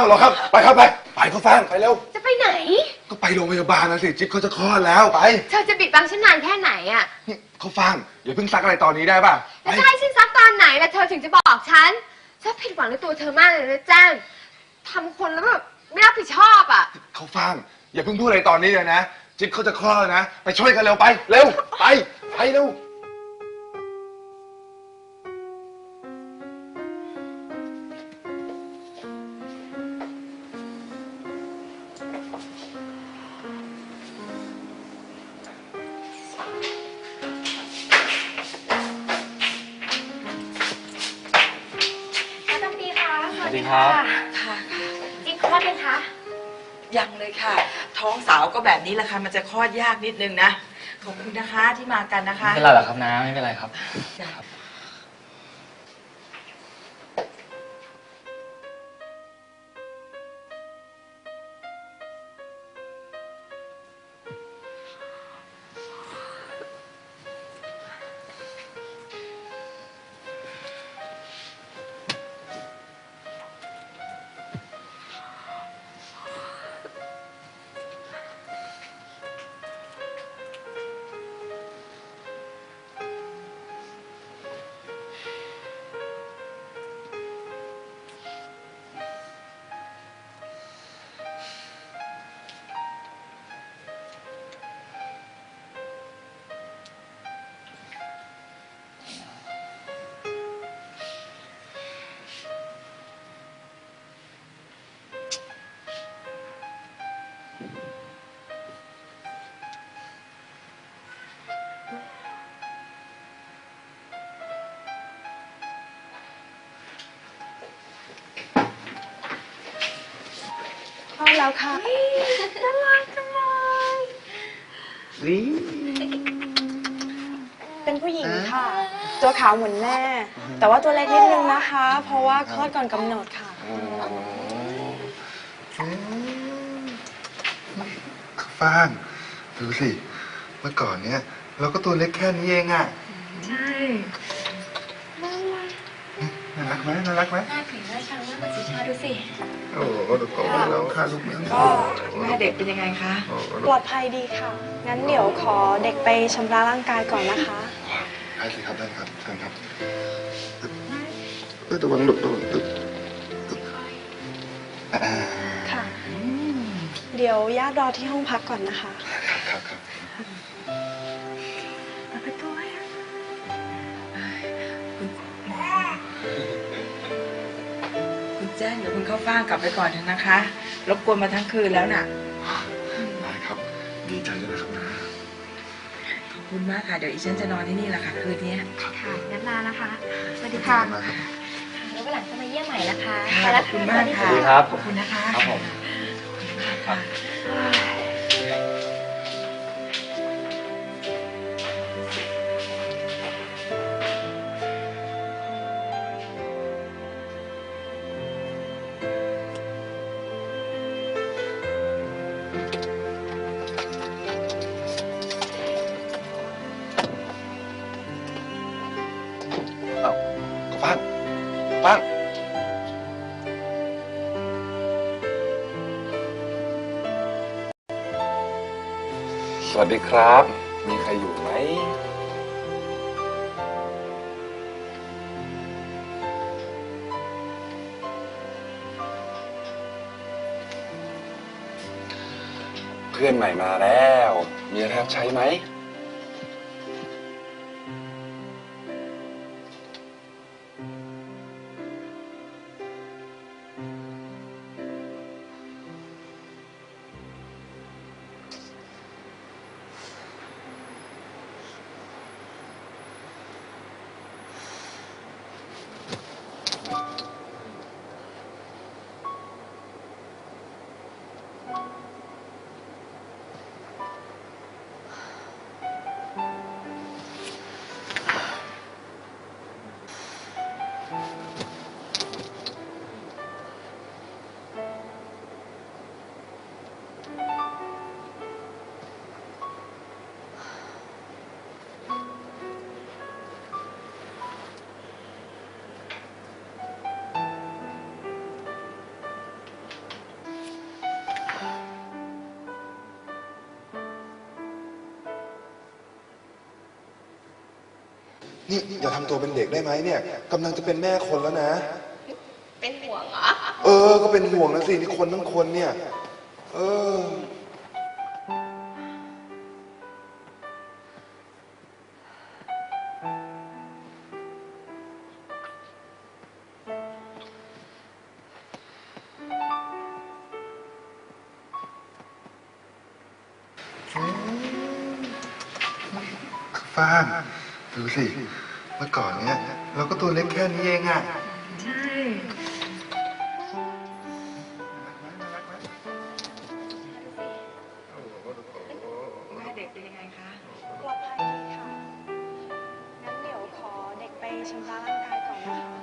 าเอาเหรอครับ ไปครับไป ไปเขาฟังไปเร็ว จะไปไหน ก็ไปโรงพยาบาลนะสิ จิ๊บเขาจะคลอดแล้ว ไปเธอจะปิดบังฉันนานแค่ไหนอะนี่เขาฟังอย่าเพิ่งซักอะไรตอนนี้ได้ป่ะไปแล้วจะให้ฉันซักตอนไหนล่ะเธอถึงจะบอกฉันฉันผิดหวังในตัวเธอมากเลยนะแจ้งทำคนแล้วแบบไม่รับผิดชอบอะเขาฟังอย่าเพิ่งพูดอะไรตอนนี้เลยนะ จิ๊บเขาจะคลอดแล้วนะ ไปช่วยกันเร็วไป เร็ว ไป ไปเร็ว ครับค่ะจิ๊กคลอดยังคะ ยังเลยค่ะ ท้องสาวก็แบบนี้แหละค่ะ มันจะคลอดยากนิดนึงนะ ขอบคุณนะคะที่มากันนะคะ ไม่เป็นไรหรอกครับนะไม่เป็นไรครับ แล้วค่ะน่ารักจังเลยนี่เป็นผู้หญิงค่ะ ตัวขาวเหมือนแม่ แต่ว่าตัวเล็กนิดนึงนะคะ เพราะว่าคลอดก่อนกำหนดค่ะเขาฟังดูสิ เมื่อก่อนเนี้ยเราก็ตัวเล็กแค่นี้เองอะใช่น่ารักไหมน่ารักไหมน่าถึงน่าชังมากเลยสิชาดูสิ โอ้โหดูโตแล้วค่ะลูกนะก็แม่เด็กเป็นยังไงคะโอ้โหปลอดภัยดีค่ะ งั้นเดี๋ยวขอเด็กไปชำระร่างกายก่อนนะคะได้สิครับได้ครับเชิญครับเออระวังดุระวังดุอ่าค่ะ เดี๋ยวญาติรอที่ห้องพักก่อนนะคะ ครับครับครับเอาไปตัวให้อะ ฟ้างกลับไปก่อนเถอะนะคะ รบกวนมาทั้งคืนแล้วน่ะ ได้ครับ ดีใจด้วยนะครับนะขอบคุณมากค่ะ เดี๋ยวอีฉันจะนอนที่นี่แหละค่ะ คืนนี้ค่ะงั้นลานะคะสวัสดีขอบค่ะณมากครับ แล้ววันหลังจะมาเยี่ยมใหม่นะคะค่ะไปขแล้อวบคุณมากค่ะ สวัสดีครับ ขอบคุณนะคะ ครับผมค่ะเฟังสวัสดีครับ มีใครอยู่ไหม เพื่อนใหม่มาแล้ว มีอะไรรับใช้ไหม นี่อย่าทำตัวเป็นเด็กได้ไหมเนี่ยกำลังจะเป็นแม่คนแล้วนะ เป็นห่วงเหรอ เออ ก็เป็นห่วงนะสินี่คนทั้งคนเนี่ย เออ ฟ้าน ดูสิ เมื่อก่อนเนี่ยเราก็ตัวเล็กแค่นี้เองอะใช่แม่เด็กเป็นยังไงคะ ปลอดภัยดีค่ะ งั้นเดี๋ยวขอเด็กไปชำระร่างกายก่อนนะคะ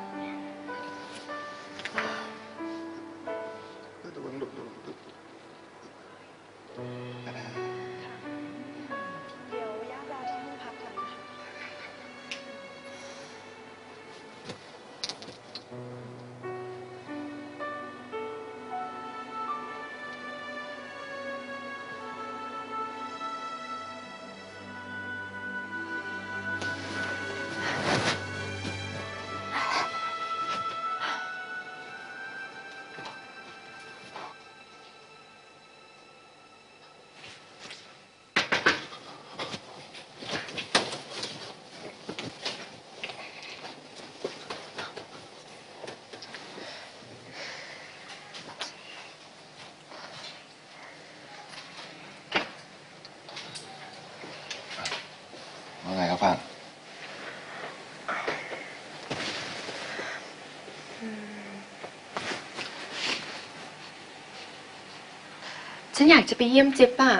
อยากจะไปเยี่ยมจิ๊บอะ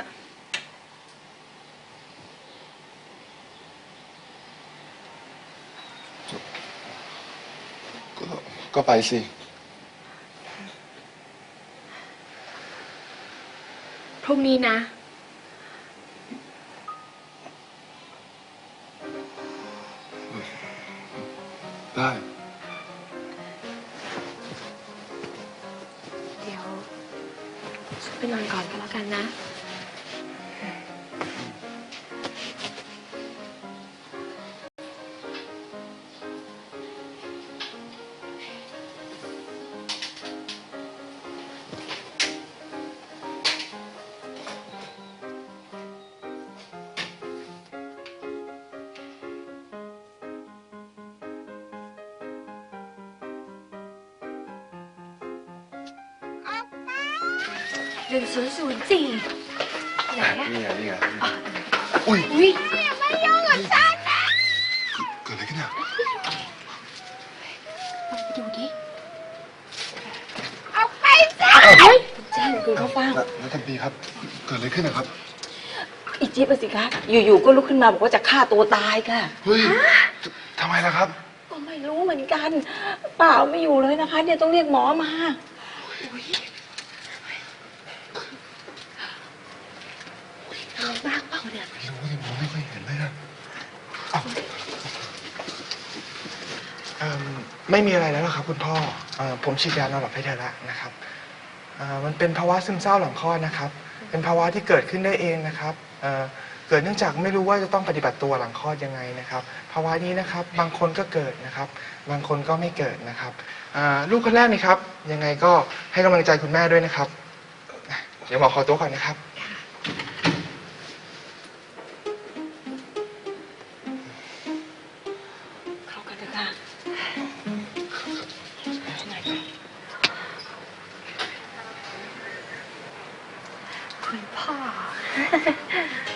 ก็ก็ไปสิ พรุ่งนี้นะ ได้ นไปนอนก่อนก็แล้วกันนะ หนึ่งศูนย์ศูนย์สี่ไหนอะนี่ไงนี่ไงอุ้ยอุ้ยไม่ยุ่งกับฉันนะเกิดอะไรขึ้นอะดูดิเฮ้ยแจ้งคือเขาฟังแล้วแล้วทันทีครับ เกิดอะไรขึ้นนะครับ อีจิ๊บอะสิคะอยู่ๆก็ลุกขึ้นมาบอกว่าจะฆ่าตัวตายค่ะเฮ้ยทำไมล่ะครับก็ไม่รู้เหมือนกัน เปล่าไม่อยู่เลยนะคะ เนี่ยต้องเรียกหมอมา อะไรบ้างเปล่าเนี่ย ไม่รู้ยังมองไม่ค่อยเห็นเลยนะอ้าวเอิ่มไม่มีอะไรแล้วหรอกครับ คุณพ่อเออผมฉีดยานอนหลับให้เธอแล้วนะครับเอ่อมันเป็นภาวะซึมเศร้าหลังคลอดนะครับ เป็นภาวะที่เกิดขึ้นได้เองนะครับเอ่อเกิดเนื่องจากไม่รู้ว่าจะต้องปฏิบัติตัวหลังคลอดยังไงนะครับ ภาวะนี้นะครับ บางคนก็เกิดนะครับ บางคนก็ไม่เกิดนะครับอ่าลูกคนแรกนี่ครับ ยังไงก็ให้กำลังใจคุณแม่ด้วยนะครับ เดี๋ยวหมอขอตัวก่อนนะครับ 你怕。